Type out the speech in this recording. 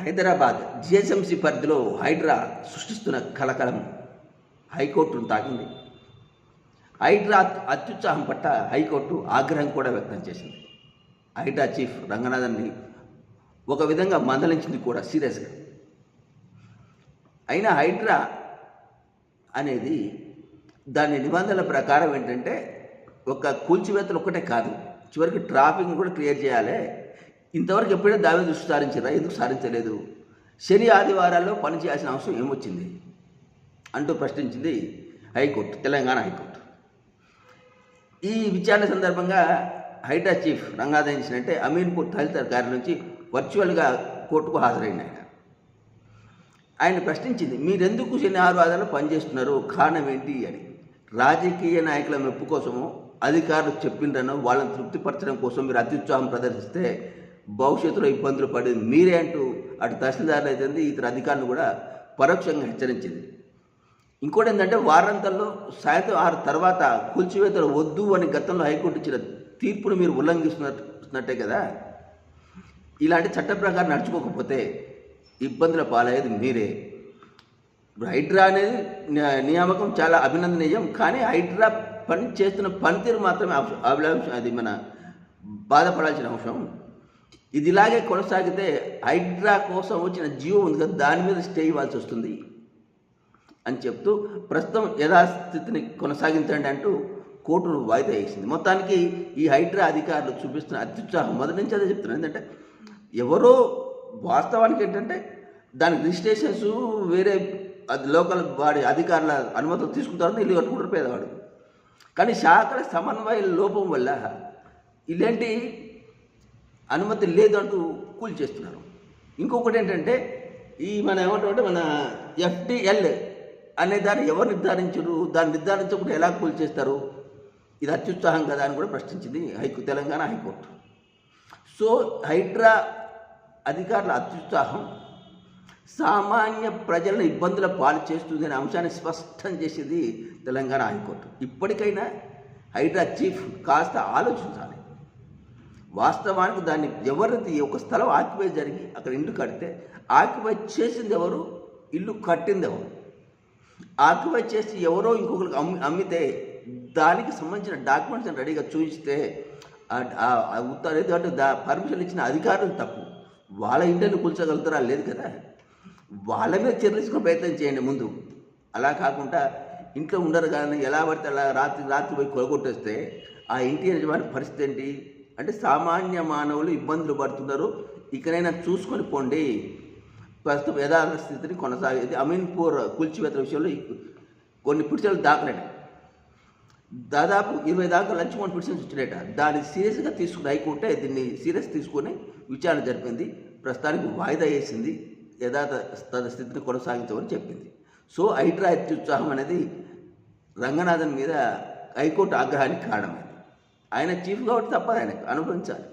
Hyderabad GHMC పరిధిలో హైడ్రా సృష్టిస్తున్న కలకలం హైకోర్టును తాకింది. హైడ్రా అత్యుత్సాహం పట్ల హైకోర్టు ఆగ్రహం కూడా వ్యక్తం చేసింది. హైడ్రా చీఫ్ రంగనాథన్ని ఒక విధంగా మందలించింది కూడా సీరియస్గా. అయినా హైడ్రా అనేది దాని నిబంధనల ప్రకారం ఏంటంటే ఒక కూల్చివేతలు ఒక్కటే కాదు చివరికి ట్రాఫిక్ కూడా క్లియర్ చేయాలి. ఇంతవరకు ఎప్పుడైనా దావే దృష్టి సారించారా? ఎందుకు సారించలేదు? శని ఆదివారాల్లో పనిచేయాల్సిన అవసరం ఏమొచ్చింది? అంటూ ప్రశ్నించింది హైకోర్టు తెలంగాణ హైకోర్టు. ఈ విచారణ సందర్భంగా హైటా చీఫ్ రంగాధించినట్టే అమీన్పూర్ తహసీల్దార్ గారి నుంచి వర్చువల్గా కోర్టుకు హాజరైన ఆయన. ఆయన ప్రశ్నించింది మీరెందుకు శని ఆదివారాలు పనిచేస్తున్నారు కారణం ఏంటి? అని. రాజకీయ నాయకుల మెప్పు కోసము అధికారులు చెప్పిండ్రనో వాళ్ళని తృప్తిపరచడం కోసం మీరు అత్యుత్సాహం ప్రదర్శిస్తే భవిష్యత్తులో ఇబ్బందులు పడేది. మీరే అంటూ అటు తహసీల్దార్లు అయితే ఇతర అధికారులు కూడా పరోక్షంగా హెచ్చరించింది. ఇంకోటి ఏంటంటే వారాంతంలో సాయంత్రం ఆరు తర్వాత కూల్చివేతలు వద్దు అని గతంలో హైకోర్టు ఇచ్చిన తీర్పును మీరు ఉల్లంఘిస్తున్నట్టే కదా? ఇలాంటి చట్ట ప్రకారం నడుచుకోకపోతే ఇబ్బందుల పాలయ్యేది మీరే. హైడ్రా అనేది నియామకం చాలా అభినందనీయం కానీ హైడ్రా పని చేస్తున్న పనితీరు మాత్రమే అభి- అది మన బాధపడాల్సిన అంశం. ఇది ఇలాగే కొనసాగితే హైడ్రా కోసం వచ్చిన జీవం ఉంది కదా దాని మీద స్టే ఇవ్వాల్సి వస్తుంది అని చెప్తూ ప్రస్తుతం యథాస్థితిని కొనసాగించండి అంటూ కోర్టును వాయిదా వేసింది. మొత్తానికి ఈ హైడ్రా అధికారులు చూపిస్తున్న అత్యుత్సాహం మొదటి నుంచి అదే చెప్తున్నారు. ఏంటంటే ఎవరో వాస్తవానికి ఏంటంటే దానికి రిజిస్ట్రేషన్స్ వేరే అది లోకల్ వాడి అధికారుల అనుమతులు తీసుకుంటారని ఇల్లు కట్టుకుంటారు పేదవాడు. కానీ శాఖల సమన్వయ లోపం వల్ల ఇలాంటి అనుమతి లేదంటూ కూల్ చేస్తున్నారు. ఇంకొకటి ఏంటంటే ఈ మన ఏమంటామంటే మన ఎఫ్డిఎల్ అనే దాన్ని ఎవరు నిర్ధారించరు? దాన్ని నిర్ధారించకుండా ఎలా కూల్ చేస్తారు? ఇది అత్యుత్సాహం కదా అని కూడా ప్రశ్నించింది haiku Telangana high court. So Hydraa అధికారుల అత్యుత్సాహం సామాన్య ప్రజలను ఇబ్బందుల పాలు చేస్తుంది అనే అంశాన్ని స్పష్టం చేసేది తెలంగాణ హైకోర్టు. ఇప్పటికైనా హైడ్రా చీఫ్ కాస్త ఆలోచించాలి. వాస్తవానికి దాన్ని ఎవరిది ఒక స్థలం ఆక్యుపై జరిగి అక్కడ ఇల్లు కడితే ఆక్యుపై చేసింది ఎవరు? ఇల్లు కట్టింది ఎవరు? ఆక్యుపై చేసి ఎవరో ఇంకొకరికి అమ్మి అమ్మితే దానికి సంబంధించిన డాక్యుమెంట్స్ రెడీగా చూపిస్తే ఉత్తర అంటే దా పర్మిషన్ ఇచ్చిన అధికారులు తప్పు. వాళ్ళ ఇంటిని కూల్చగలుగుతారా? లేదు కదా. వాళ్ళ మీద చర్యలు ప్రయత్నం చేయండి ముందు. అలా కాకుండా ఇంట్లో ఉండరు కానీ ఎలా పడితే అలా రాత్రి రాత్రి పోయి కొలగొట్టేస్తే ఆ ఇంటి యజమాని పరిస్థితి ఏంటి? అంటే సామాన్య మానవులు ఇబ్బందులు పడుతున్నారు. ఇకనైనా చూసుకొని పోండి. ప్రస్తుతం యథార్థ స్థితిని కొనసాగేది. అమీన్పూర్ కూల్చివేత విషయంలో కొన్ని పిడిచలు దాకలేట దాదాపు ఇరవై దాకా లంచ్ వన్ పిటిషన్స్ వచ్చినాయట దాన్ని సీరియస్గా తీసుకుని హైకోర్టే దీన్ని సీరియస్ తీసుకొని విచారణ జరిపింది. ప్రస్తుతానికి వాయిదా వేసింది. యథార్థ స్థ- స్థితిని కొనసాగించమని చెప్పింది. సో హైడ్రా అత్యుత్సాహం అనేది రంగనాథన్ మీద హైకోర్టు ఆగ్రహానికి కారణమైంది. ఆయన చీఫ్ కాబట్టి తప్పదు ఆయనకు అనుభవించాలి.